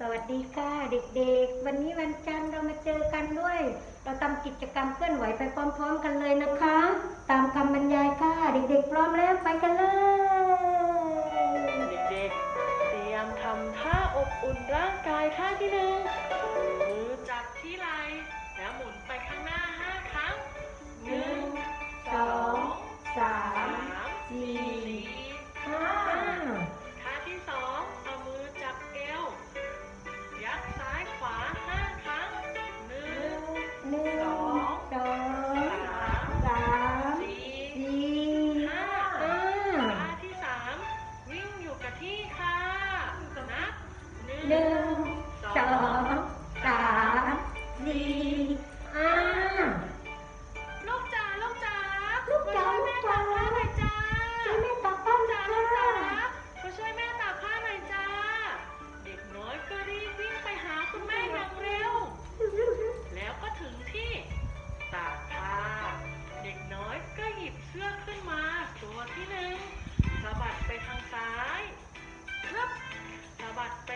สวัสดีค่ะเด็กๆ วันนี้วันจันทร์เรามาเจอกันด้วย เราทำกิจกรรมเคลื่อนไหวไปพร้อมๆกันเลยนะคะ ตามคำบรรยายค่ะ เด็กๆ พร้อมแล้วไปกันเลย เด็กๆ เตรียมทำท่าอบอุ่นร่างกายท่าที่หนึ่ง now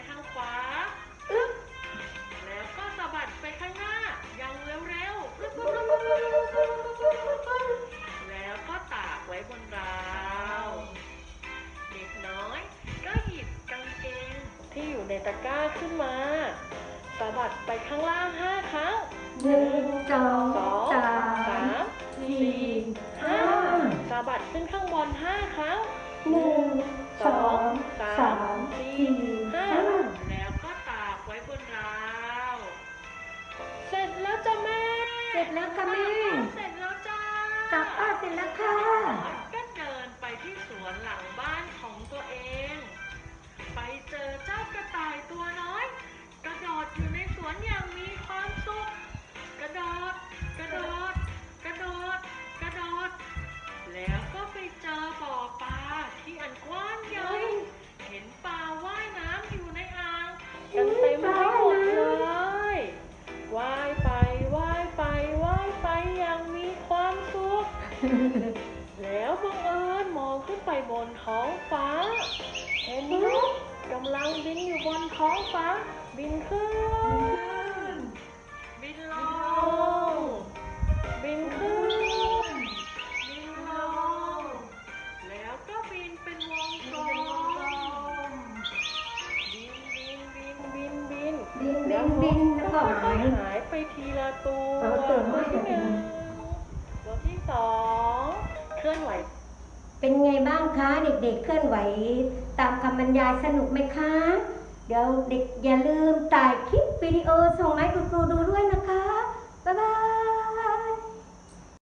ทางขวาอึ๊บแล้วก็สะบัดไปข้างหน้า อย่างเร็วๆปึ๊บปึ๊บปึ๊บปึ๊บปึ๊บปึ๊บปึ๊บปึ๊บแล้วก็ตากไว้บนราวเด็กน้อยก็หยิบกางเกงที่อยู่ในตะกร้าขึ้นมาสะบัดไปข้างล่างห้าครั้งหนึ่งสองสองสาสามสี่ห้าสะบัดขึ้นข้างบนห้าครั้งหนึ่งสองสามสี่ ที่อันกว้างใหญ่เห็นปลาว่ายน้ำอยู่ในอ่างกันเต็มไปหมดเลยว่ายไปว่ายไปว่ายไปอย่างมีความสุข แล้วบังเอิญมองขึ้นไปบนท้องฟ้า เห็นนกกำลังบินอยู่บนท้องฟ้า บินขึ้น บินบินแล้วก็หายหายไปทีละตัวตัวที่หนึ่งตัวที่สองเคลื่อนไหว เป็นไงบ้างคะเด็กๆเคลื่อนไหว ตามคำบรรยายสนุกไหมคะ เดี๋ยวเด็กอย่าลืมถ่ายคลิปวิดีโอส่งมาให้คุณ